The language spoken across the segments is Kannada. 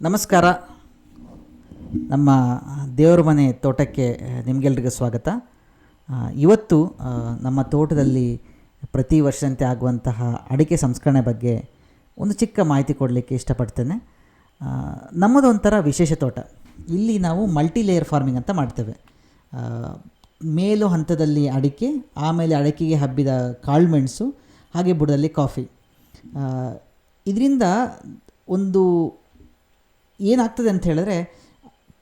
ನಮಸ್ಕಾರ. ನಮ್ಮ ದೇವರ ಮನೆ ತೋಟಕ್ಕೆ ನಿಮಗೆಲ್ರಿಗೂ ಸ್ವಾಗತ. ಇವತ್ತು ನಮ್ಮ ತೋಟದಲ್ಲಿ ಪ್ರತಿ ವರ್ಷದಂತೆ ಆಗುವಂತಹ ಅಡಿಕೆ ಸಂಸ್ಕರಣೆ ಬಗ್ಗೆ ಒಂದು ಚಿಕ್ಕ ಮಾಹಿತಿ ಕೊಡಲಿಕ್ಕೆ ಇಷ್ಟಪಡ್ತೇನೆ. ನಮ್ಮದೊಂಥರ ವಿಶೇಷ ತೋಟ. ಇಲ್ಲಿ ನಾವು ಮಲ್ಟಿ ಲೇಯರ್ ಫಾರ್ಮಿಂಗ್ ಅಂತ ಮಾಡ್ತೇವೆ. ಮೇಲು ಹಂತದಲ್ಲಿ ಅಡಿಕೆ, ಆಮೇಲೆ ಅಡಿಕೆಗೆ ಹಬ್ಬಿದ ಕಾಳುಮೆಣಸು ಹಾಗೆ ಬುಡದಲ್ಲಿ ಕಾಫಿ ಇದರಿಂದ ಒಂದು ಏನಾಗ್ತದೆ ಅಂತ ಹೇಳಿದ್ರೆ,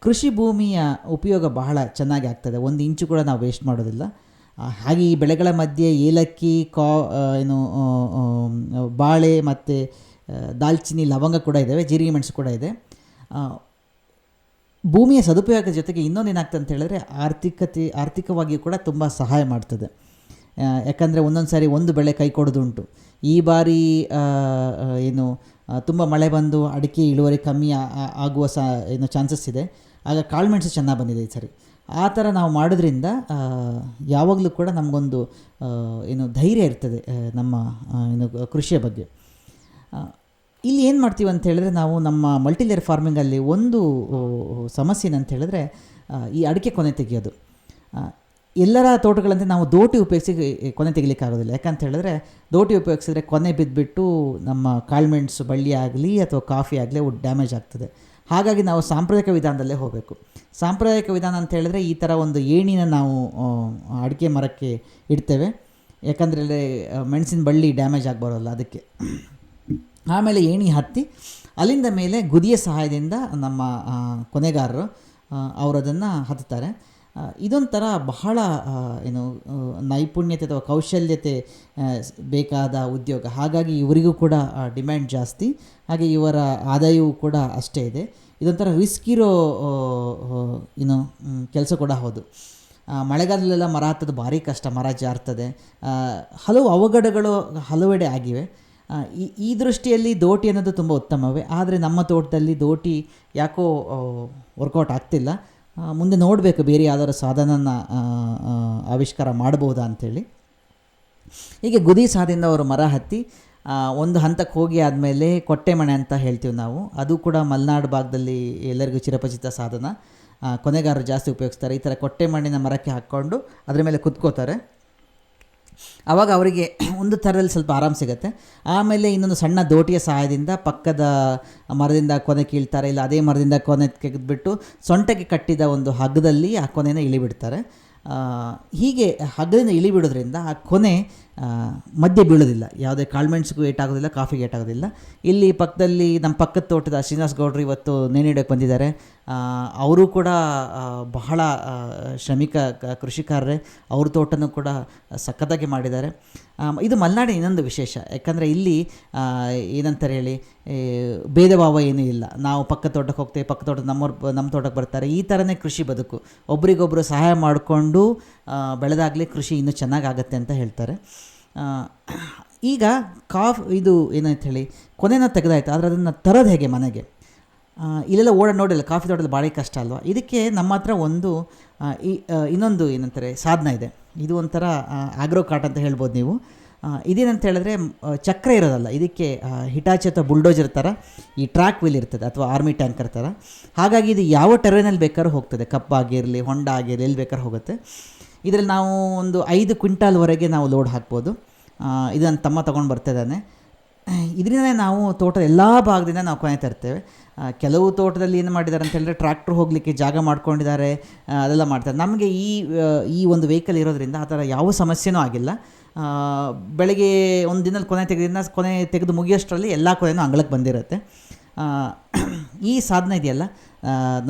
ಕೃಷಿ ಭೂಮಿಯ ಉಪಯೋಗ ಬಹಳ ಚೆನ್ನಾಗಿ ಆಗ್ತದೆ. ಒಂದು ಇಂಚು ಕೂಡ ನಾವು ವೇಸ್ಟ್ ಮಾಡೋದಿಲ್ಲ. ಹಾಗೆ ಈ ಬೆಳೆಗಳ ಮಧ್ಯೆ ಏಲಕ್ಕಿ, ಕಾ ಏನು ಬಾಳೆ ಮತ್ತು ದಾಲ್ಚಿನ್ನಿ ಲವಂಗ ಕೂಡ ಇದ್ದಾವೆ ಜೀರಿಗೆ ಮೆಣಸು ಕೂಡ ಇದೆ. ಭೂಮಿಯ ಸದುಪಯೋಗದ ಜೊತೆಗೆ ಇನ್ನೊಂದು ಏನಾಗ್ತದೆ ಅಂತ ಹೇಳಿದ್ರೆ, ಆರ್ಥಿಕತೆ, ಆರ್ಥಿಕವಾಗಿಯೂ ಕೂಡ ತುಂಬ ಸಹಾಯ ಮಾಡ್ತದೆ. ಯಾಕಂದರೆ ಒಂದೊಂದು ಸಾರಿ ಒಂದು ಬೆಳೆ ಕೈ ಕೊಡೋದುಂಟು. ಈ ಬಾರಿ ಏನು ತುಂಬ ಮಳೆ ಬಂದು ಅಡಿಕೆ ಇಳುವರಿ ಕಮ್ಮಿ ಆಗುವ ಸ, ಏನು ಚಾನ್ಸಸ್ ಇದೆ. ಆಗ ಕಾಳುಮೆಣಸು ಚೆನ್ನಾಗಿ ಬಂದಿದೆ ಈ ಸರಿ. ಆ ಥರ ನಾವು ಮಾಡೋದ್ರಿಂದ ಯಾವಾಗಲೂ ಕೂಡ ನಮಗೊಂದು ಏನು ಧೈರ್ಯ ಇರ್ತದೆ ನಮ್ಮ ಏನು ಕೃಷಿಯ ಬಗ್ಗೆ. ಇಲ್ಲಿ ಏನು ಮಾಡ್ತೀವಿ ಅಂತ ಹೇಳಿದ್ರೆ ನಾವು ನಮ್ಮ ಮಲ್ಟಿಲೇಯರ್ ಫಾರ್ಮಿಂಗಲ್ಲಿ ಒಂದು ಸಮಸ್ಯೆ ಏನಂತ ಹೇಳಿದ್ರೆ ಈ ಅಡಿಕೆ ಕೊನೆ ತೆಗೆಯೋದು. ಎಲ್ಲರ ತೋಟಗಳಂತೆ ನಾವು ದೋಟಿ ಉಪಯೋಗಿಸಿ ಕೊನೆ ತೆಗಿಲಿಕ್ಕಾಗೋದಿಲ್ಲ. ಯಾಕಂತ ಹೇಳಿದ್ರೆ ದೋಟಿ ಉಪಯೋಗಿಸಿದ್ರೆ ಕೊನೆ ಬಿದ್ದುಬಿಟ್ಟು ನಮ್ಮ ಕಾಳುಮೆಣಸು ಬಳ್ಳಿ ಆಗಲಿ ಅಥವಾ ಕಾಫಿ ಆಗಲಿ ಡ್ಯಾಮೇಜ್ ಆಗ್ತದೆ. ಹಾಗಾಗಿ ನಾವು ಸಾಂಪ್ರದಾಯಿಕ ವಿಧಾನದಲ್ಲೇ ಹೋಗಬೇಕು. ಸಾಂಪ್ರದಾಯಿಕ ವಿಧಾನ ಅಂತ ಹೇಳಿದ್ರೆ ಈ ಥರ ಒಂದು ಏಣಿನ ನಾವು ಅಡಿಕೆ ಮರಕ್ಕೆ ಇಡ್ತೇವೆ. ಯಾಕಂದರೆ ಮೆಣಸಿನ ಬಳ್ಳಿ ಡ್ಯಾಮೇಜ್ ಆಗಬಾರಲ್ಲ ಅದಕ್ಕೆ. ಆಮೇಲೆ ಏಣಿ ಹತ್ತಿ, ಅಲ್ಲಿಂದ ಮೇಲೆ ಗುದಿಯ ಸಹಾಯದಿಂದ ನಮ್ಮ ಕೊನೆಗಾರರು ಅವರದನ್ನು ಹತ್ತುತ್ತಾರೆ. ಇದೊಂಥರ ಬಹಳ ಏನು ನೈಪುಣ್ಯತೆ ಅಥವಾ ಕೌಶಲ್ಯತೆ ಬೇಕಾದ ಉದ್ಯೋಗ. ಹಾಗಾಗಿ ಇವರಿಗೂ ಕೂಡ ಡಿಮ್ಯಾಂಡ್ ಜಾಸ್ತಿ. ಹಾಗೆ ಇವರ ಆದಾಯವೂ ಕೂಡ ಅಷ್ಟೇ ಇದೆ. ಇದೊಂಥರ ರಿಸ್ಕ್ ಇರೋ ಏನು ಕೆಲಸ ಕೂಡ ಹೌದು. ಮಳೆಗಾಲದಲ್ಲೆಲ್ಲ ಮರ ಹತ್ತೋದು ಭಾರಿ ಕಷ್ಟ, ಮರ ಜಾರ್ತದೆ. ಹಲವು ಅವಘಡಗಳು ಹಲವೆಡೆ ಆಗಿವೆ. ಈ ಈ ದೃಷ್ಟಿಯಲ್ಲಿ ದೋಟಿ ಅನ್ನೋದು ತುಂಬ ಉತ್ತಮವೇ. ಆದರೆ ನಮ್ಮ ತೋಟದಲ್ಲಿ ದೋಟಿ ಯಾಕೋ ವರ್ಕೌಟ್ ಆಗ್ತಿಲ್ಲ. ಮುಂದೆ ನೋಡಬೇಕು ಬೇರೆ ಯಾವ್ದಾದ್ರು ಸಾಧನನ ಆವಿಷ್ಕಾರ ಮಾಡ್ಬೋದಾ ಅಂಥೇಳಿ ಹೀಗೆ ಗುದಿ ಸಾದಿಂದ ಅವರು ಮರ ಹತ್ತಿ ಒಂದು ಹಂತಕ್ಕೆ ಹೋಗಿ ಆದಮೇಲೆ ಕೊಟ್ಟೆ ಮಣೆ ಅಂತ ಹೇಳ್ತೀವಿ ನಾವು. ಅದು ಕೂಡ ಮಲೆನಾಡು ಭಾಗದಲ್ಲಿ ಎಲ್ಲರಿಗೂ ಚಿರಪರಿಚಿತ ಸಾಧನ. ಕೊನೆಗಾರರು ಜಾಸ್ತಿ ಉಪಯೋಗಿಸ್ತಾರೆ. ಈ ಥರ ಕೊಟ್ಟೆ ಮಣ್ಣಿನ ಮರಕ್ಕೆ ಹಾಕ್ಕೊಂಡು ಅದರ ಮೇಲೆ ಕುತ್ಕೋತಾರೆ. ಆವಾಗ ಅವರಿಗೆ ಒಂದು ಥರದಲ್ಲಿ ಸ್ವಲ್ಪ ಆರಾಮ್ ಸಿಗುತ್ತೆ. ಆಮೇಲೆ ಇನ್ನೊಂದು ಸಣ್ಣ ದೋಟಿಯ ಸಹಾಯದಿಂದ ಪಕ್ಕದ ಮರದಿಂದ ಕೊನೆ ಕೀಳ್ತಾರೆ, ಇಲ್ಲ ಅದೇ ಮರದಿಂದ ಕೊನೆ ತೆಗೆದುಬಿಟ್ಟು ಸೊಂಟಕ್ಕೆ ಕಟ್ಟಿದ ಒಂದು ಹಗ್ಗದಲ್ಲಿ ಆ ಕೊನೆನ ಇಳಿಬಿಡ್ತಾರೆ. ಹೀಗೆ ಹಗ್ಗದಿಂದ ಇಳಿಬಿಡೋದ್ರಿಂದ ಆ ಕೊನೆ ಮಧ್ಯೆ ಬೀಳೋದಿಲ್ಲ. ಯಾವುದೇ ಕಾಳ್ಮೆಂಟ್ಸ್ಗೂ ಏಟ್ ಆಗೋದಿಲ್ಲ, ಕಾಫಿಗೆ ಏಟಾಗೋದಿಲ್ಲ ಇಲ್ಲಿ ಪಕ್ಕದಲ್ಲಿ ನಮ್ಮ ಪಕ್ಕದ ತೋಟದ ಶ್ರೀನಿವಾಸ್ ಗೌಡ್ರು ಇವತ್ತು ನೇಣಿಡಕ್ಕೆ ಬಂದಿದ್ದಾರೆ. ಅವರು ಕೂಡ ಬಹಳ ಶ್ರಮಿಕ ಕೃಷಿಕಾರರೇ. ಅವ್ರ ತೋಟನೂ ಕೂಡ ಸಖತ್ತಾಗಿ ಮಾಡಿದ್ದಾರೆ. ಇದು ಮಲೆನಾಡಿನ ಇನ್ನೊಂದು ವಿಶೇಷ. ಯಾಕಂದರೆ ಇಲ್ಲಿ ಏನಂತಾರೆ ಹೇಳಿ ಭೇದ ಭಾವ ಏನೂ ಇಲ್ಲ. ನಾವು ಪಕ್ಕ ತೋಟಕ್ಕೆ ಹೋಗ್ತೇವೆ ಪಕ್ಕ ತೋಟ ನಮ್ಮವ್ರ ನಮ್ಮ ತೋಟಕ್ಕೆ ಬರ್ತಾರೆ. ಈ ಥರನೇ ಕೃಷಿ ಬದುಕು. ಒಬ್ರಿಗೊಬ್ಬರು ಸಹಾಯ ಮಾಡಿಕೊಂಡು ಬೆಳೆದಾಗಲೇ ಕೃಷಿ ಇನ್ನೂ ಚೆನ್ನಾಗಾಗತ್ತೆ ಅಂತ ಹೇಳ್ತಾರೆ. ಈಗ ಕಾಫ್ ಇದು ಏನಂತ ಹೇಳಿ, ಕೊನೆನ ತೆಗೆದಾಯ್ತು, ಆದರೆ ಅದನ್ನು ತರೋದು ಹೇಗೆ ಮನೆಗೆ? ಇಲ್ಲೆಲ್ಲ ಓಡಾಡಿ ನೋಡಿಲ್ಲ, ಕಾಫಿ ತೋಟದಲ್ಲಿ ಭಾಳ ಕಷ್ಟ ಅಲ್ವಾ? ಇದಕ್ಕೆ ನಮ್ಮ ಹತ್ರ ಒಂದು ಇನ್ನೊಂದು ಏನಂತಾರೆ, ಸಾಧನ ಇದೆ. ಇದು ಒಂಥರ ಆಗ್ರೋ ಕಾರ್ಟ್ ಅಂತ ಹೇಳ್ಬೋದು ನೀವು. ಇದೇನಂತ ಹೇಳಿದ್ರೆ ಚಕ್ರ ಇರೋದಲ್ಲ, ಇದಕ್ಕೆ ಹಿಟಾಚಿ ಅಥವಾ ಬುಲ್ಡೋಜರ್ ಥರ ಈ ಟ್ರ್ಯಾಕ್ ವೀಲ್ ಇರ್ತದೆ, ಅಥವಾ ಆರ್ಮಿ ಟ್ಯಾಂಕರ್ ಥರ ಹಾಗಾಗಿ ಇದು ಯಾವ ಟೆರೈನಲ್ಲಿ ಬೇಕಾದ್ರೂ ಹೋಗ್ತದೆ, ಕಪ್ಪಾಗಿರಲಿ, ಹೊಂಡ ಆಗಿರಲಿ, ಎಲ್ಲಿ ಬೇಕಾದ್ರೂ ಹೋಗುತ್ತೆ. ಇದರಲ್ಲಿ ನಾವು ಒಂದು ಐದು ಕ್ವಿಂಟಾಲ್ವರೆಗೆ ನಾವು ಲೋಡ್ ಹಾಕ್ಬೋದು. ಇದನ್ನು ಇದು ನನ್ನ ತಮ್ಮ ತೊಗೊಂಡು ಬರ್ತಿದ್ದಾನೆ. ಇದರಿಂದ ನಾವು ತೋಟದ ಎಲ್ಲ ಭಾಗದಿಂದ ನಾವು ಕೊನೆ ತರ್ತೇವೆ. ಕೆಲವು ತೋಟದಲ್ಲಿ ಏನು ಮಾಡಿದ್ದಾರೆ ಅಂತ ಹೇಳಿದ್ರೆ ಟ್ರ್ಯಾಕ್ಟ್ರ್ ಹೋಗಲಿಕ್ಕೆ ಜಾಗ ಮಾಡ್ಕೊಂಡಿದ್ದಾರೆ. ಅದೆಲ್ಲ ಮಾಡ್ತಾರೆ. ನಮಗೆ ಈ ಈ ಒಂದು ವೆಹಿಕಲ್ ಇರೋದ್ರಿಂದ ಆ ಥರ ಯಾವ ಸಮಸ್ಯೆನೂ ಆಗಿಲ್ಲ. ಬೆಳಗ್ಗೆ ಒಂದು ದಿನದಲ್ಲಿ ಕೊನೆ ತೆಗೆದಿಂದ ಕೊನೆ ತೆಗೆದು ಮುಗಿಯೋಷ್ಟರಲ್ಲಿ ಎಲ್ಲ ಕೊನೆಯೂ ಅಂಗಳಕ್ಕೆ ಬಂದಿರುತ್ತೆ. ಈ ಸಾಧನ ಇದೆಯಲ್ಲ?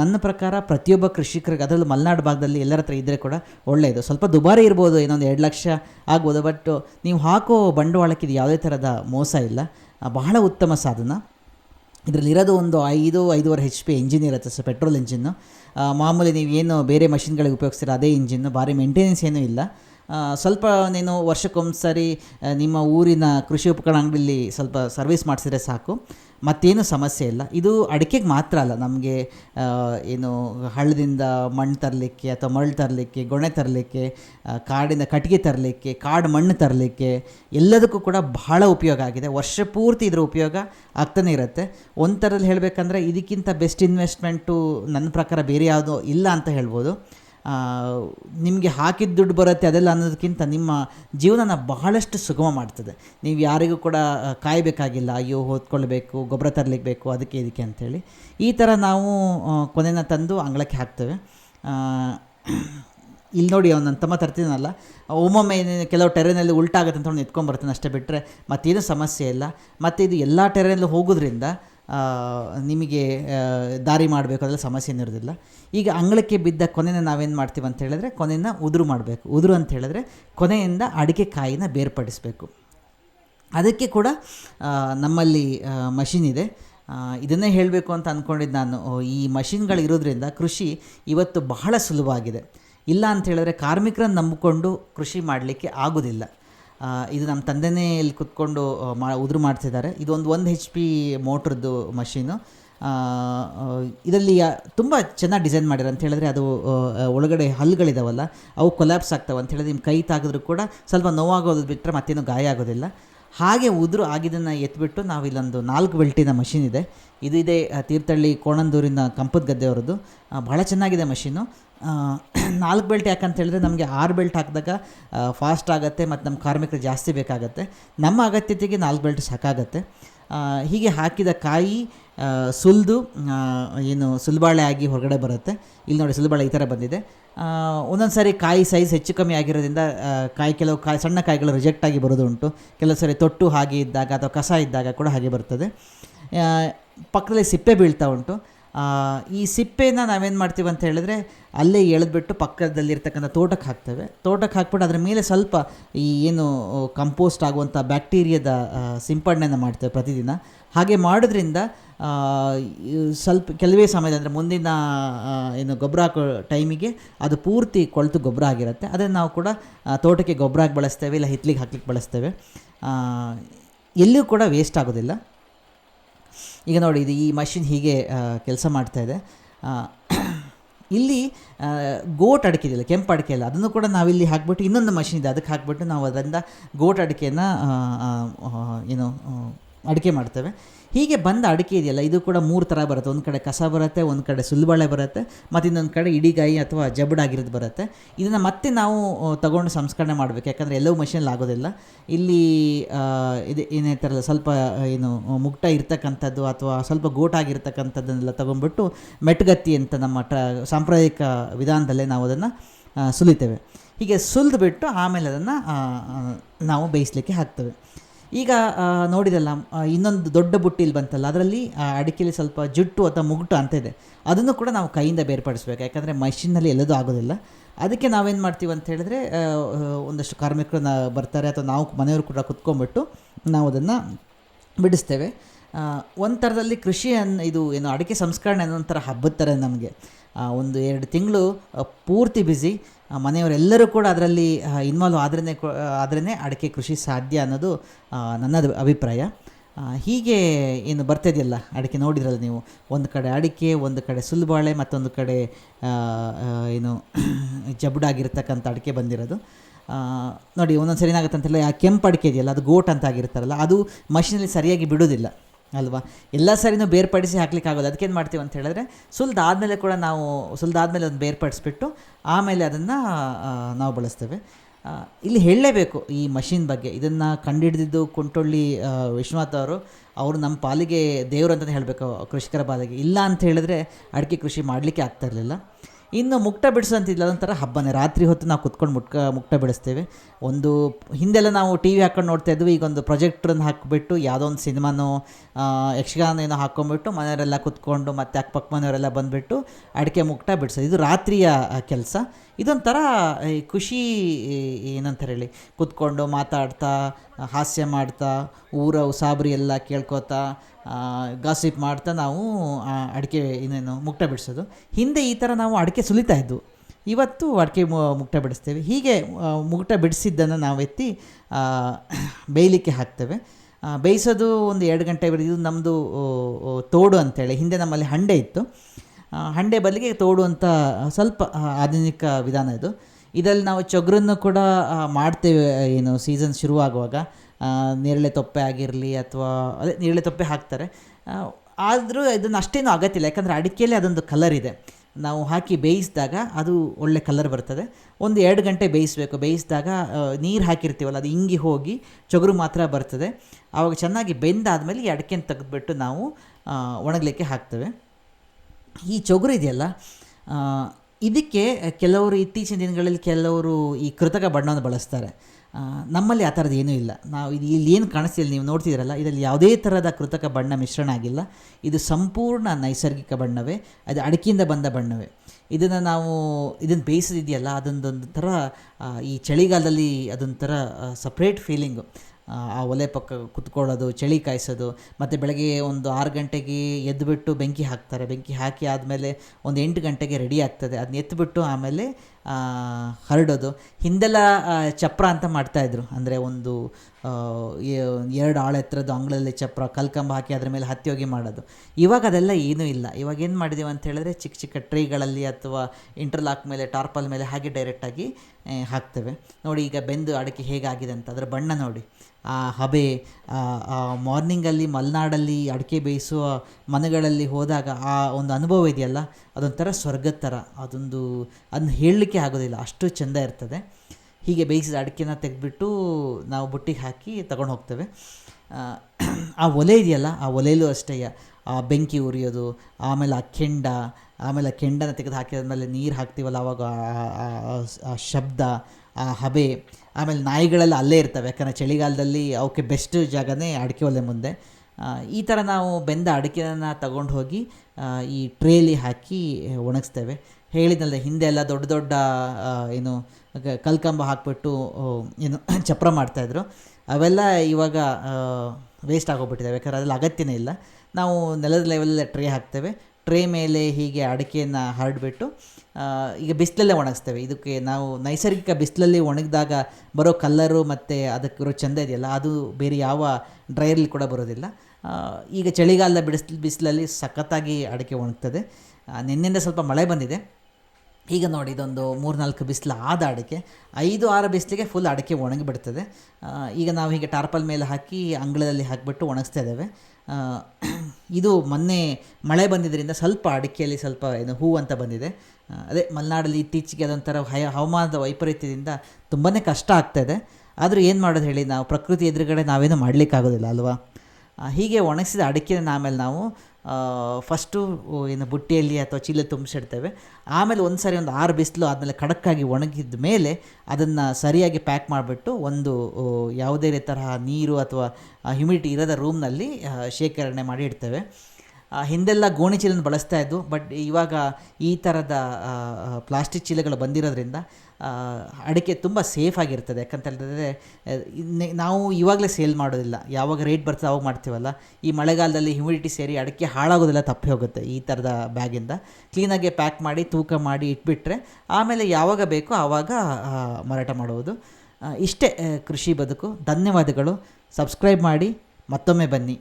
ನನ್ನ ಪ್ರಕಾರ ಪ್ರತಿಯೊಬ್ಬ ಕೃಷಿಕರಿಗೆ, ಅದರಲ್ಲೂ ಮಲೆನಾಡು ಭಾಗದಲ್ಲಿ ಎಲ್ಲರ ಹತ್ರ ಇದ್ದರೆ ಕೂಡ ಒಳ್ಳೆಯದು ಸ್ವಲ್ಪ ದುಬಾರಿ ಇರ್ಬೋದು, ಇನ್ನೊಂದು ಎರಡು ಲಕ್ಷ ಆಗ್ಬೋದು, ಬಟ್ ನೀವು ಹಾಕೋ ಬಂಡವಾಳಕ್ಕೆ ಇದು ಯಾವುದೇ ಥರದ ಮೋಸ ಇಲ್ಲ. ಬಹಳ ಉತ್ತಮ ಸಾಧನ. ಇದರಲ್ಲಿ ಇರೋದು ಒಂದು ಐದು, ಐದೂವರೆ ಹೆಚ್ ಪಿ ಇಂಜಿನ್ ಇರುತ್ತೆ ಸರ್ ಪೆಟ್ರೋಲ್ ಇಂಜಿನ್ನು ಮಾಮೂಲಿ ನೀವು ಏನು ಬೇರೆ ಮಷಿನ್ಗಳಿಗೆ ಉಪಯೋಗಿಸ್ತೀರ, ಅದೇ ಇಂಜಿನ್ನು ಭಾರಿ ಮೇಂಟೆನೆನ್ಸ್ ಏನೂ ಇಲ್ಲ. ಸ್ವಲ್ಪ ನೀನು ವರ್ಷಕ್ಕೊಂದ್ಸರಿ ಸಾರಿ ನಿಮ್ಮ ಊರಿನ ಕೃಷಿ ಉಪಕರಣ ಅಂಗಡಿಲಿ ಸ್ವಲ್ಪ ಸರ್ವಿಸ್ ಮಾಡಿಸಿದ್ರೆ ಸಾಕು. ಮತ್ತೇನು ಸಮಸ್ಯೆ ಇಲ್ಲ. ಇದು ಅಡಿಕೆಗೆ ಮಾತ್ರ ಅಲ್ಲ, ನಮಗೆ ಏನು ಹಳ್ಳದಿಂದ ಮಣ್ಣು ತರಲಿಕ್ಕೆ ಅಥವಾ ಮರಳು ತರಲಿಕ್ಕೆ ಗೊಣೆ ತರಲಿಕ್ಕೆ ಕಾಡಿನ ಕಟ್ಟಿಗೆ ತರಲಿಕ್ಕೆ, ಕಾಡು ಮಣ್ಣು ತರಲಿಕ್ಕೆ ಎಲ್ಲದಕ್ಕೂ ಕೂಡ ಬಹಳ ಉಪಯೋಗ ಆಗಿದೆ. ವರ್ಷ ಪೂರ್ತಿ ಇದರ ಉಪಯೋಗ ಆಗ್ತಾನೆ ಇರುತ್ತೆ. ಒಂಥರಲ್ಲಿ ಹೇಳಬೇಕಂದ್ರೆ ಇದಕ್ಕಿಂತ ಬೆಸ್ಟ್ ಇನ್ವೆಸ್ಟ್ಮೆಂಟು ನನ್ನ ಪ್ರಕಾರ ಬೇರೆ ಯಾವುದೋ ಇಲ್ಲ ಅಂತ ಹೇಳ್ಬೋದು. ನಿಮಗೆ ಹಾಕಿದ ದುಡ್ಡು ಬರುತ್ತೆ ಅದೆಲ್ಲ ಅನ್ನೋದಕ್ಕಿಂತ ನಿಮ್ಮ ಜೀವನನ ಬಹಳಷ್ಟು ಸುಗಮ ಮಾಡ್ತದೆ. ನೀವು ಯಾರಿಗೂ ಕೂಡ ಕಾಯಬೇಕಾಗಿಲ್ಲ, ಅಯ್ಯೋ ಹೊತ್ಕೊಳ್ಬೇಕು, ಗೊಬ್ಬರ ತರಲಿಕ್ಕೆ ಬೇಕು ಅದಕ್ಕೆ ಇದಕ್ಕೆ ಅಂಥೇಳಿ. ಈ ಥರ ನಾವು ಕೊನೆನ ತಂದು ಅಂಗಳಕ್ಕೆ ಹಾಕ್ತೇವೆ. ಇಲ್ಲಿ ನೋಡಿ, ಅವ್ನು ನನ್ನ ತಮ್ಮ ತರ್ತೀನಲ್ಲ ಒಮ್ಮೊಮ್ಮೆ ಕೆಲವು ಟೆರೆನಲ್ಲಿ ಉಲ್ಟಾಗುತ್ತೆ ಅಂತ ನಿಂತ್ಕೊಂಡ್ಬರ್ತಾನೆ ಅಷ್ಟೇ ಬಿಟ್ಟರೆ ಮತ್ತೇನು ಸಮಸ್ಯೆ ಇಲ್ಲ. ಮತ್ತು ಇದು ಎಲ್ಲ ಟೆರೇನಲ್ಲೂ ಹೋಗೋದ್ರಿಂದ ನಿಮಗೆ ದಾರಿ ಮಾಡಬೇಕು ಅದೆಲ್ಲ ಸಮಸ್ಯೆ ಇರೋದಿಲ್ಲ. ಈಗ ಅಂಗಳಕ್ಕೆ ಬಿದ್ದ ಕೊನೆನ ನಾವೇನು ಮಾಡ್ತೀವಿ ಅಂತ ಹೇಳಿದ್ರೆ ಕೊನೆನ ಉದುರು ಮಾಡಬೇಕು. ಉದುರು ಅಂತ ಹೇಳಿದ್ರೆ ಕೊನೆಯಿಂದ ಅಡಿಕೆ ಕಾಯಿನ ಬೇರ್ಪಡಿಸಬೇಕು. ಅದಕ್ಕೆ ಕೂಡ ನಮ್ಮಲ್ಲಿ ಮಷಿನ್ ಇದೆ. ಇದನ್ನೇ ಹೇಳಬೇಕು ಅಂತ ಅಂದ್ಕೊಂಡಿದ್ದು ನಾನು. ಈ ಮಷಿನ್ಗಳು ಇರೋದ್ರಿಂದ ಕೃಷಿ ಇವತ್ತು ಬಹಳ ಸುಲಭವಾಗಿದೆ. ಇಲ್ಲ ಅಂತ ಹೇಳಿದ್ರೆ ಕಾರ್ಮಿಕರನ್ನು ನಂಬಿಕೊಂಡು ಕೃಷಿ ಮಾಡಲಿಕ್ಕೆ ಆಗೋದಿಲ್ಲ. ಇದು ನಮ್ಮ ತಂದೆನೇ ಇಲ್ಲಿ ಕುತ್ಕೊಂಡು ಮಾ, ಉದುರು ಮಾಡ್ತಿದ್ದಾರೆ. ಇದೊಂದು ಒಂದು ಹೆಚ್ ಪಿ ಮೋಟ್ರದ್ದು ಮಷೀನು. ಇದರಲ್ಲಿ ತುಂಬ ಚೆನ್ನಾಗಿ ಡಿಸೈನ್ ಮಾಡ್ಯಾರ ಅಂತ ಹೇಳಿದ್ರೆ ಅದು ಒಳಗಡೆ ಹಲ್ಲುಗಳಿದಾವಲ್ಲ, ಅವು ಕೊಲ್ಯಾಪ್ಸ್ ಆಗ್ತಾವೆ ಅಂತ ಹೇಳಿದ್ರೆ ನಿಮ್ಮ ಕೈ ತಾಗಿದ್ರು ಕೂಡ ಸ್ವಲ್ಪ ನೋವಾಗೋದು ಬಿಟ್ಟರೆ ಮತ್ತೇನು ಗಾಯ ಆಗೋದಿಲ್ಲ. ಹಾಗೆ ಉದುರು ಆಗಿದ್ದನ್ನು ಎತ್ಬಿಟ್ಟು ನಾವು ಇಲ್ಲೊಂದು ನಾಲ್ಕು ಬೆಲ್ಟಿನ ಮಷೀನ್ ಇದೆ. ಇದು ಇದೆ ತೀರ್ಥಹಳ್ಳಿ ಕೋಣಂದೂರಿನ ಕಂಪದ ಗದ್ದೆಯವರದ್ದು ಭಾಳ ಚೆನ್ನಾಗಿದೆ ಮಷೀನು. ನಾಲ್ಕು ಬೆಲ್ಟ್ ಯಾಕಂತ ಹೇಳಿದ್ರೆ ನಮಗೆ ಆರು ಬೆಲ್ಟ್ ಹಾಕಿದಾಗ ಫಾಸ್ಟ್ ಆಗುತ್ತೆ ಮತ್ತು ನಮ್ಮ ಕಾರ್ಮಿಕರು ಜಾಸ್ತಿ ಬೇಕಾಗುತ್ತೆ. ನಮ್ಮ ಅಗತ್ಯತೆಗೆ ನಾಲ್ಕು ಬೆಲ್ಟ್ ಸಾಕಾಗತ್ತೆ. ಹೀಗೆ ಹಾಕಿದ ಕಾಯಿ ಸುಲಿದು ಏನು ಸುಲ್ಬಾಳೆ ಆಗಿ ಹೊರಗಡೆ ಬರುತ್ತೆ. ಇಲ್ಲಿ ನೋಡಿ ಸುಲ್ಬಾಳೆ ಈ ಥರ ಬಂದಿದೆ. ಒಂದೊಂದು ಸಾರಿ ಕಾಯಿ ಸೈಜ್ ಹೆಚ್ಚು ಕಮ್ಮಿ ಆಗಿರೋದ್ರಿಂದ ಕಾಯಿ ಕೆಲವು ಕಾಯಿ, ಸಣ್ಣ ಕಾಯಿಗಳು ರಿಜೆಕ್ಟ್ ಆಗಿ ಬರೋದು ಉಂಟು. ಕೆಲವು ಸಾರಿ ತೊಟ್ಟು ಹಾಗೆ ಇದ್ದಾಗ ಅಥವಾ ಕಸ ಇದ್ದಾಗ ಕೂಡ ಹಾಗೆ ಬರ್ತದೆ. ಪಕ್ಕದಲ್ಲಿ ಸಿಪ್ಪೆ ಬೀಳ್ತಾ ಉಂಟು. ಈ ಸಿಪ್ಪೆನ ನಾವೇನು ಮಾಡ್ತೀವಿ ಅಂತ ಹೇಳಿದ್ರೆ ಅಲ್ಲೇ ಎಳೆದ್ಬಿಟ್ಟು ಪಕ್ಕದಲ್ಲಿರ್ತಕ್ಕಂಥ ತೋಟಕ್ಕೆ ಹಾಕ್ತೇವೆ. ತೋಟಕ್ಕೆ ಹಾಕ್ಬಿಟ್ಟು ಅದರ ಮೇಲೆ ಸ್ವಲ್ಪ ಈ ಏನು ಕಂಪೋಸ್ಟ್ ಆಗುವಂಥ ಬ್ಯಾಕ್ಟೀರಿಯಾದ ಸಿಂಪಡಣೆಯನ್ನು ಮಾಡ್ತೇವೆ ಪ್ರತಿದಿನ. ಹಾಗೆ ಮಾಡೋದ್ರಿಂದ ಸ್ವಲ್ಪ ಕೆಲವೇ ಸಮಯದ ಅಂದರೆ ಮುಂದಿನ ಏನು ಗೊಬ್ಬರ ಹಾಕೋ ಟೈಮಿಗೆ ಅದು ಪೂರ್ತಿ ಕೊಳೆತು ಗೊಬ್ಬರ ಆಗಿರುತ್ತೆ. ಅದನ್ನು ನಾವು ಕೂಡ ತೋಟಕ್ಕೆ ಗೊಬ್ಬರ ಹಾಕಿ ಬಳಸ್ತೇವೆ, ಇಲ್ಲ ಹಿತ್ಲಿಗೆ ಹಾಕ್ಲಿಕ್ಕೆ ಬಳಸ್ತೇವೆ. ಎಲ್ಲೂ ಕೂಡ ವೇಸ್ಟ್ ಆಗೋದಿಲ್ಲ. ಈಗ ನೋಡಿ, ಇದು ಈ ಮಷಿನ್ ಹೀಗೆ ಕೆಲಸ ಮಾಡ್ತಾ ಇದೆ. ಇಲ್ಲಿ ಗೋಟ್ ಅಡಿಕೆ ಇದೆಯಲ್ಲ, ಕೆಂಪು ಅಡಿಕೆ ಇಲ್ಲ ಅದನ್ನು ಕೂಡ ನಾವಿಲ್ಲಿ ಹಾಕ್ಬಿಟ್ಟು ಇನ್ನೊಂದು ಮಷಿನ್ ಇದೆ, ಅದಕ್ಕೆ ಹಾಕ್ಬಿಟ್ಟು ನಾವು ಅದರಿಂದ ಗೋಟ್ ಅಡಿಕೆಯನ್ನು ಏನು ಅಡಿಕೆ ಮಾಡ್ತೇವೆ. ಹೀಗೆ ಬಂದ ಅಡಿಕೆ ಇದೆಯಲ್ಲ, ಇದು ಕೂಡ ಮೂರು ಥರ ಬರುತ್ತೆ. ಒಂದು ಕಡೆ ಕಸ ಬರುತ್ತೆ, ಒಂದು ಕಡೆ ಸುಲ್ಬಳೆ ಬರುತ್ತೆ, ಮತ್ತು ಇನ್ನೊಂದು ಕಡೆ ಇಡಿಗಾಯಿ ಅಥವಾ ಜಬಡಾಗಿರೋದು ಬರುತ್ತೆ. ಇದನ್ನು ಮತ್ತೆ ನಾವು ತಗೊಂಡು ಸಂಸ್ಕರಣೆ ಮಾಡಬೇಕು. ಯಾಕಂದರೆ ಎಲ್ಲವೂ ಮಷಿನಲ್ಲಿ ಆಗೋದಿಲ್ಲ. ಇಲ್ಲಿ ಇದು ಏನೇ ಥರ ಸ್ವಲ್ಪ ಏನು ಮುಕ್ತ ಇರ್ತಕ್ಕಂಥದ್ದು ಅಥವಾ ಸ್ವಲ್ಪ ಗೋಟಾಗಿರ್ತಕ್ಕಂಥದ್ದನ್ನೆಲ್ಲ ತೊಗೊಂಡ್ಬಿಟ್ಟು ಮೆಟ್ಗತ್ತಿ ಅಂತ ನಮ್ಮ ಟ ಸಾಂಪ್ರದಾಯಿಕ ವಿಧಾನದಲ್ಲೇ ನಾವು ಅದನ್ನು ಸುಲಿತೇವೆ. ಹೀಗೆ ಸುಲಿದು ಬಿಟ್ಟು ಆಮೇಲೆ ಅದನ್ನು ನಾವು ಬೇಯಿಸಲಿಕ್ಕೆ ಹಾಕ್ತೇವೆ. ಈಗ ನೋಡಿದಲ್ಲ ಇನ್ನೊಂದು ದೊಡ್ಡ ಬುಟ್ಟಿಲಿ ಬಂತಲ್ಲ, ಅದರಲ್ಲಿ ಅಡಿಕೆಲಿ ಸ್ವಲ್ಪ ಜುಟ್ಟು ಅಥವಾ ಮುಗುಟು ಅಂತ ಇದೆ. ಅದನ್ನು ಕೂಡ ನಾವು ಕೈಯಿಂದ ಬೇರ್ಪಡಿಸ್ಬೇಕು. ಯಾಕಂದರೆ ಮಷಿನ್ನಲ್ಲಿ ಎಲ್ಲದೂ ಆಗೋದಿಲ್ಲ. ಅದಕ್ಕೆ ನಾವೇನು ಮಾಡ್ತೀವಿ ಅಂತ ಹೇಳಿದ್ರೆ ಒಂದಷ್ಟು ಕಾರ್ಮಿಕರು ಬರ್ತಾರೆ ಅಥವಾ ನಾವು ಮನೆಯವರು ಕೂಡ ಕುತ್ಕೊಂಡ್ಬಿಟ್ಟು ನಾವು ಅದನ್ನು ಬಿಡಿಸ್ತೇವೆ. ಒಂದು ಥರದಲ್ಲಿ ಕೃಷಿ ಅನ್ ಇದು ಏನು ಅಡಿಕೆ ಸಂಸ್ಕರಣೆ ಅನ್ನೋ ಒಂಥರ ಹಬ್ಬದ ಥರ ನಮಗೆ. ಒಂದು ಎರಡು ತಿಂಗಳು ಪೂರ್ತಿ ಬ್ಯುಸಿ ಮನೆಯವರೆಲ್ಲರೂ ಕೂಡ ಅದರಲ್ಲಿ ಇನ್ವಾಲ್ವ್ ಆದ್ರೇ ಆದ್ರೇ ಅಡಿಕೆ ಕೃಷಿ ಸಾಧ್ಯ ಅನ್ನೋದು ನನ್ನ ಅಭಿಪ್ರಾಯ. ಹೀಗೆ ಏನು ಬರ್ತಿದೆಯಲ್ಲ ಅಡಿಕೆ ನೋಡಿದ್ರಲ್ಲ ನೀವು? ಒಂದು ಕಡೆ ಅಡಿಕೆ, ಒಂದು ಕಡೆ ಸುಲ್ಬಾಳೆ, ಮತ್ತೊಂದು ಕಡೆ ಏನು ಜಬ್ಡಾಗಿರ್ತಕ್ಕಂಥ ಅಡಿಕೆ ಬಂದಿರೋದು. ನೋಡಿ ಒಂದೊಂದು ಸರಿ ಏನಾಗುತ್ತೆ ಅಂತೆಲ್ಲ ಕೆಂಪು ಅಡಿಕೆ ಇದೆಯಲ್ಲ, ಅದು ಗೋಟ್ ಅಂತ ಆಗಿರ್ತಾರಲ್ಲ, ಅದು ಮಷಿನಲ್ಲಿ ಸರಿಯಾಗಿ ಬಿಡೋದಿಲ್ಲ. ಅಲ್ವಾ? ಎಲ್ಲ ಸರಿನೂ ಬೇರ್ಪಡಿಸಿ ಹಾಕ್ಲಿಕ್ಕೆ ಅದಕ್ಕೆ ಅದಕ್ಕೇನು ಮಾಡ್ತೀವಿ ಅಂತ ಹೇಳಿದ್ರೆ ಸುಲ್ದಾದ್ಮೇಲೆ ಕೂಡ ನಾವು ಸುಲ್ದಾದ್ಮೇಲೆ ಅದನ್ನು ಬೇರ್ಪಡಿಸ್ಬಿಟ್ಟು ಆಮೇಲೆ ಅದನ್ನು ನಾವು ಬಳಸ್ತೇವೆ. ಇಲ್ಲಿ ಹೇಳಲೇಬೇಕು ಈ ಮಷಿನ್ ಬಗ್ಗೆ. ಇದನ್ನು ಕಂಡುಹಿಡಿದಿದ್ದು ಕುಂಟೊಳ್ಳಿ ವಿಶ್ವನಾಥ್ ಅವರು. ಅವರು ನಮ್ಮ ಪಾಲಿಗೆ ದೇವರು ಅಂತಲೇ ಹೇಳಬೇಕು ಕೃಷಿಕರ ಪಾಲಿಗೆ. ಇಲ್ಲ ಅಂತ ಹೇಳಿದ್ರೆ ಅಡಿಕೆ ಕೃಷಿ ಮಾಡಲಿಕ್ಕೆ ಆಗ್ತಾ ಇರಲಿಲ್ಲ. ಇನ್ನು ಮುಕ್ತ ಬಿಡಿಸೋಂತಿಲ್ಲ ಅದೊಂಥರ ಹಬ್ಬನೇ. ರಾತ್ರಿ ಹೊತ್ತು ನಾವು ಕುತ್ಕೊಂಡು ಮುಟ್ಕ ಮುಕ್ಟ ಬಿಡಿಸ್ತೇವೆ. ಒಂದು ಹಿಂದೆಲ್ಲ ನಾವು ಟಿ ವಿ ಹಾಕೊಂಡು ನೋಡ್ತಾ ಇದ್ವಿ, ಈಗ ಒಂದು ಪ್ರೊಜೆಕ್ಟ್ರನ್ನ ಹಾಕಿಬಿಟ್ಟು, ಯಾವುದೋ ಒಂದು ಸಿನಿಮಾನೋ ಯಕ್ಷಗಾನ ಏನೋ ಹಾಕ್ಕೊಂಬಿಟ್ಟು ಮನೆಯವರೆಲ್ಲ ಕುತ್ಕೊಂಡು ಮತ್ತು ಅಕ್ಕಪಕ್ಕ ಮನೆಯವರೆಲ್ಲ ಬಂದುಬಿಟ್ಟು ಅಡಿಕೆ ಮುಕ್ತ ಬಿಡಿಸೋದು. ಇದು ರಾತ್ರಿಯ ಕೆಲಸ. ಇದೊಂಥರ ಖುಷಿ ಏನಂತ ಹೇಳಿ, ಕುತ್ಕೊಂಡು ಮಾತಾಡ್ತಾ, ಹಾಸ್ಯ ಮಾಡ್ತಾ, ಊರ ಉಸಾಬರಿ ಎಲ್ಲ ಕೇಳ್ಕೊತಾ ಗಾಸಿಪ್ ಮಾಡ್ತಾ ನಾವು ಅಡಿಕೆ ಇನ್ನೇನು ಮುಕ್ತ ಬಿಡಿಸೋದು. ಹಿಂದೆ ಈ ಥರ ನಾವು ಅಡಿಕೆ ಸುಲಿತಾ ಇದ್ವು. ಇವತ್ತು ಅಡಿಕೆ ಮುಕ್ತ ಬಿಡಿಸ್ತೇವೆ. ಹೀಗೆ ಮುಕ್ತ ಬಿಡಿಸಿದ್ದನ್ನು ನಾವು ಎತ್ತಿ ಬೇಯಲಿಕ್ಕೆ ಹಾಕ್ತೇವೆ. ಬೇಯಿಸೋದು ಒಂದು ಎರಡು ಗಂಟೆ ಇದು ನಮ್ಮದು ತೋಡು ಅಂತೇಳಿ. ಹಿಂದೆ ನಮ್ಮಲ್ಲಿ ಹಂಡೆ ಇತ್ತು. ಹಂಡೆ ಬದಲಿಗೆ ತೋಡು ಅಂತ ಸ್ವಲ್ಪ ಆಧುನಿಕ ವಿಧಾನ ಇದು. ಇದರಲ್ಲಿ ನಾವು ಚೊಗರನ್ನು ಕೂಡ ಮಾಡ್ತೇವೆ, ಏನು, ಸೀಸನ್ ಶುರುವಾಗುವಾಗ. ನೇರಳೆ ತೊಪ್ಪೆ ಆಗಿರಲಿ ಅಥವಾ, ಅದೇ ನೇರಳೆ ತೊಪ್ಪೆ ಹಾಕ್ತಾರೆ. ಆದರೂ ಇದನ್ನು ಅಷ್ಟೇನು ಅಗತ್ಯ ಇಲ್ಲ ಯಾಕಂದರೆ ಅಡಿಕೆಯಲ್ಲಿ ಅದೊಂದು ಕಲರ್ ಇದೆ. ನಾವು ಹಾಕಿ ಬೇಯಿಸಿದಾಗ ಅದು ಒಳ್ಳೆ ಕಲರ್ ಬರ್ತದೆ. ಒಂದು ಎರಡು ಗಂಟೆ ಬೇಯಿಸಬೇಕು. ಬೇಯಿಸಿದಾಗ ನೀರು ಹಾಕಿರ್ತೀವಲ್ಲ, ಅದು ಇಂಗಿ ಹೋಗಿ ಚೊಗುರು ಮಾತ್ರ ಬರ್ತದೆ. ಆವಾಗ ಚೆನ್ನಾಗಿ ಬೆಂದಾದಮೇಲೆ ಈ ಅಡಿಕೆನ ತೆಗೆದುಬಿಟ್ಟು ನಾವು ಒಣಗಲಿಕ್ಕೆ ಹಾಕ್ತೇವೆ. ಈ ಚೊಗುರು ಇದೆಯಲ್ಲ ಇದಕ್ಕೆ ಕೆಲವರು ಇತ್ತೀಚಿನ ದಿನಗಳಲ್ಲಿ ಕೆಲವರು ಈ ಕೃತಕ ಬಣ್ಣವನ್ನು ಬಳಸ್ತಾರೆ. ನಮ್ಮಲ್ಲಿ ಆ ಥರದ್ದು ಏನೂ ಇಲ್ಲ. ನಾವು ಇದು ಇಲ್ಲಿ ಏನು ಕಾಣಿಸ್ತಿಲ್ಲ, ನೀವು ನೋಡ್ತಿದ್ದೀರಲ್ಲ, ಇದರಲ್ಲಿ ಯಾವುದೇ ಥರದ ಕೃತಕ ಬಣ್ಣ ಮಿಶ್ರಣ ಆಗಿಲ್ಲ. ಇದು ಸಂಪೂರ್ಣ ನೈಸರ್ಗಿಕ ಬಣ್ಣವೇ, ಅದು ಅಡಿಕೆಯಿಂದ ಬಂದ ಬಣ್ಣವೇ. ಇದನ್ನು ನಾವು ಇದನ್ನು ಬೇಯಿಸಿದೆಯಲ್ಲ ಅದೊಂದೊಂದು ಥರ ಈ ಚಳಿಗಾಲದಲ್ಲಿ ಅದೊಂಥರ ಸಪ್ರೇಟ್ ಫೀಲಿಂಗು ಆ ಒಲೆ ಪಕ್ಕ ಕುತ್ಕೊಳ್ಳೋದು, ಚಳಿ ಕಾಯಿಸೋದು, ಮತ್ತು ಬೆಳಗ್ಗೆ ಒಂದು ಆರು ಗಂಟೆಗೆ ಎದ್ದುಬಿಟ್ಟು ಬೆಂಕಿ ಹಾಕ್ತಾರೆ. ಬೆಂಕಿ ಹಾಕಿ ಆದಮೇಲೆ ಒಂದು ಎಂಟು ಗಂಟೆಗೆ ರೆಡಿ ಆಗ್ತದೆ. ಅದನ್ನ ಎತ್ತಿಬಿಟ್ಟು ಆಮೇಲೆ ಹರಡೋದು. ಹಿಂದೆಲ್ಲ ಚಪ್ರ ಅಂತ ಮಾಡ್ತಾಯಿದ್ರು ಅಂದರೆ ಒಂದು ಎರಡು ಆಳು ಎತ್ತರದ್ದು ಅಂಗಳದಲ್ಲಿ ಚಪ್ರ, ಕಲ್ಕಂಬ ಹಾಕಿ ಅದ್ರ ಮೇಲೆ ಹತ್ತಿ ಹೋಗಿ ಮಾಡೋದು. ಇವಾಗ ಅದೆಲ್ಲ ಏನೂ ಇಲ್ಲ. ಇವಾಗ ಏನು ಮಾಡಿದ್ದೀವಿ ಅಂತ ಹೇಳಿದ್ರೆ ಚಿಕ್ಕ ಚಿಕ್ಕ ಟ್ರೀಗಳಲ್ಲಿ ಅಥವಾ ಇಂಟರ್ಲಾಕ್ ಮೇಲೆ, ಟಾರ್ಪಲ್ ಮೇಲೆ ಹಾಗೆ ಡೈರೆಕ್ಟಾಗಿ ಹಾಕ್ತೇವೆ. ನೋಡಿ ಈಗ ಬೆಂದು ಅಡಿಕೆ ಹೇಗಾಗಿದೆ ಅಂತ. ಅದರ ಬಣ್ಣ ನೋಡಿ. ಆ ಹಬೆ ಮಾರ್ನಿಂಗಲ್ಲಿ ಮಲೆನಾಡಲ್ಲಿ ಅಡಿಕೆ ಬೇಯಿಸುವ ಮನೆಗಳಲ್ಲಿ ಹೋದಾಗ ಆ ಒಂದು ಅನುಭವ ಇದೆಯಲ್ಲ? ಅದೊಂಥರ ಸ್ವರ್ಗದ ಥರ. ಅದೊಂದು ಅದನ್ನ ಹೇಳಲಿಕ್ಕೆ ಆಗೋದಿಲ್ಲ. ಅಷ್ಟು ಚೆಂದ ಇರ್ತದೆ. ಹೀಗೆ ಬೇಯಿಸಿದ ಅಡಿಕೆನ ತೆಗೆದ್ಬಿಟ್ಟು ನಾವು ಬುಟ್ಟಿಗೆ ಹಾಕಿ ತಗೊಂಡು ಹೋಗ್ತೇವೆ. ಆ, ಒಲೆ ಇದೆಯಲ್ಲ ಆ ಒಲೆಯಲ್ಲೂ ಅಷ್ಟೇ ಆ ಬೆಂಕಿ ಉರಿಯೋದು ಆಮೇಲೆ ಆ ಕೆಂಡ ಆಮೇಲೆ ಆ ಕೆಂಡನ ತೆಗೆದು ಹಾಕಿದ ಮೇಲೆ ನೀರು ಹಾಕ್ತೀವಲ್ಲ ಆವಾಗ ಆ ಶಬ್ದ ಆ, ಹಬೆ. ಆಮೇಲೆ ನಾಯಿಗಳೆಲ್ಲ ಅಲ್ಲೇ ಇರ್ತವೆ. ಯಾಕಂದರೆ ಚಳಿಗಾಲದಲ್ಲಿ ಅವಕ್ಕೆ ಬೆಸ್ಟ್ ಜಾಗವೇ ಅಡಿಕೆ ಒಲೆ ಮುಂದೆ. ಈ ಥರ ನಾವು ಬೆಂದ ಅಡಿಕೆನ ತಗೊಂಡು ಹೋಗಿ ಈ ಟ್ರೇಲಿ ಹಾಕಿ ಒಣಗಿಸ್ತೇವೆ. ಹೇಳಿದ್ನಲ್ಲ ಹಿಂದೆ ಎಲ್ಲ ದೊಡ್ಡ ದೊಡ್ಡ ಏನು ಕಲ್ಕಂಬ ಹಾಕ್ಬಿಟ್ಟು ಏನು, ಚಪ್ರ ಮಾಡ್ತಾಯಿದ್ರು. ಅವೆಲ್ಲ ಇವಾಗ ವೇಸ್ಟ್ ಆಗೋಗ್ಬಿಟ್ಟಿದ್ದಾವೆ ಯಾಕಂದರೆ ಅದ್ರಲ್ಲಿ ಅಗತ್ಯನೇ ಇಲ್ಲ. ನಾವು ನೆಲದ ಲೆವೆಲಲ್ಲೇ ಟ್ರೇ ಹಾಕ್ತೇವೆ. ಟ್ರೇ ಮೇಲೆ ಹೀಗೆ ಅಡಿಕೆಯನ್ನು ಹರಡ್ಬಿಟ್ಟು ಈಗ ಬಿಸಿಲಲ್ಲೇ ಒಣಗಿಸ್ತೇವೆ. ಇದಕ್ಕೆ ನಾವು ನೈಸರ್ಗಿಕ ಬಿಸಿಲಲ್ಲಿ ಒಣಗಿದಾಗ ಬರೋ ಕಲ್ಲರು ಮತ್ತು ಅದಕ್ಕಿರೋ ಚೆಂದ ಇದೆಯಲ್ಲ, ಅದು ಬೇರೆ ಯಾವ ಡ್ರೈಯಲ್ಲಿ ಕೂಡ ಬರೋದಿಲ್ಲ. ಈಗ ಚಳಿಗಾಲದ ಬಿಡಿಸ್, ಬಿಸಿಲಲ್ಲಿ ಸಖತ್ತಾಗಿ ಅಡಿಕೆ ಒಣಗ್ತದೆ. ನಿನ್ನೆಂದೇ ಸ್ವಲ್ಪ ಮಳೆ ಬಂದಿದೆ. ಈಗ ನೋಡಿ ಇದೊಂದು ಮೂರ್ನಾಲ್ಕು ಬಿಸಿಲು ಆದ ಅಡಿಕೆ. ಐದು, ಆರು ಬಿಸಿಲಿಗೆ ಫುಲ್ ಅಡಿಕೆ ಒಣಗಿಬಿಡ್ತದೆ ಈಗ ನಾವು ಹೀಗೆ ಟಾರ್ಪಲ್ ಮೇಲೆ ಹಾಕಿ ಅಂಗಳದಲ್ಲಿ ಹಾಕಿಬಿಟ್ಟು ಒಣಗಿಸ್ತಾ ಇದ್ದೇವೆ. ಇದು ಮೊನ್ನೆ ಮಳೆ ಬಂದಿದ್ದರಿಂದ ಸ್ವಲ್ಪ ಅಡಿಕೆಯಲ್ಲಿ ಸ್ವಲ್ಪ ಏನು ಹೂ ಅಂತ ಬಂದಿದೆ. ಅದೇ ಮಲೆನಾಡಲ್ಲಿ ಇತ್ತೀಚೆಗೆ ಅದೊಂಥರ ಹಯ, ಹವಾಮಾನದ ವೈಪರೀತ್ಯದಿಂದ ತುಂಬಾ ಕಷ್ಟ ಆಗ್ತಾಯಿದೆ ಆದರೂ ಏನು ಮಾಡೋದು ಹೇಳಿ, ನಾವು ಪ್ರಕೃತಿ ಎದುರುಗಡೆ ನಾವೇನು ಮಾಡಲಿಕ್ಕಾಗೋದಿಲ್ಲ, ಅಲ್ವಾ? ಹೀಗೆ ಒಣಗಿಸಿದ ಅಡಿಕೆನ ಆಮೇಲೆ ನಾವು ಫಸ್ಟು ಏನು ಬುಟ್ಟಿಯಲ್ಲಿ ಅಥವಾ ಚೀಲ ತುಂಬಿಸಿಡ್ತೇವೆ. ಆಮೇಲೆ ಒಂದು ಸಾರಿ ಒಂದು ಆರು ಬಿಸಿಲು ಆದಮೇಲೆ ಖಡಕ್ಕಾಗಿ ಒಣಗಿದ ಮೇಲೆ ಅದನ್ನು ಸರಿಯಾಗಿ ಪ್ಯಾಕ್ ಮಾಡಿಬಿಟ್ಟು ಒಂದು ಯಾವುದೇ ತರಹ ನೀರು ಅಥವಾ ಹ್ಯುಮಿಡಿಟಿ ಇರದ ರೂಮ್ನಲ್ಲಿ ಶೇಖರಣೆ ಮಾಡಿ ಇಡ್ತೇವೆ. ಹಿಂದೆಲ್ಲ ಗೋಣಿ ಚೀಲನ ಬಳಸ್ತಾ ಇದ್ದು ಬಟ್ ಇವಾಗ ಈ ಥರದ ಪ್ಲಾಸ್ಟಿಕ್ ಚೀಲಗಳು ಬಂದಿರೋದ್ರಿಂದ ಅಡಿಕೆ ತುಂಬ ಸೇಫ್ ಆಗಿರ್ತದೆ. ಯಾಕಂತ ಹೇಳಿದ್ರೆ ಆ, ನಾವು ಇವಾಗಲೇ ಸೇಲ್ ಮಾಡೋದಿಲ್ಲ. ಯಾವಾಗ ರೇಟ್ ಬರ್ತದೆ ಅವಾಗ ಮಾಡ್ತೀವಲ್ಲ. ಈ ಮಳೆಗಾಲದಲ್ಲಿ ಹ್ಯುಮಿಡಿಟಿ ಸೇರಿ ಅಡಿಕೆ ಹಾಳಾಗೋದೆಲ್ಲ ತಪ್ಪಿ ಹೋಗುತ್ತೆ ಈ ಥರದ ಬ್ಯಾಗಿಂದ. ಕ್ಲೀನಾಗಿ ಪ್ಯಾಕ್ ಮಾಡಿ ತೂಕ ಮಾಡಿ ಇಟ್ಬಿಟ್ರೆ ಆಮೇಲೆ ಯಾವಾಗ ಬೇಕೋ ಆವಾಗ ಮಾರಾಟ ಮಾಡುವುದು. ಇಷ್ಟೇ ಕೃಷಿ ಬದುಕು. ಧನ್ಯವಾದಗಳು. ಸಬ್ಸ್ಕ್ರೈಬ್ ಮಾಡಿ ಮತ್ತೊಮ್ಮೆ ಬನ್ನಿ.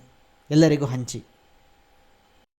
ಎಲ್ಲರಿಗೂ ಹಂಚಿ.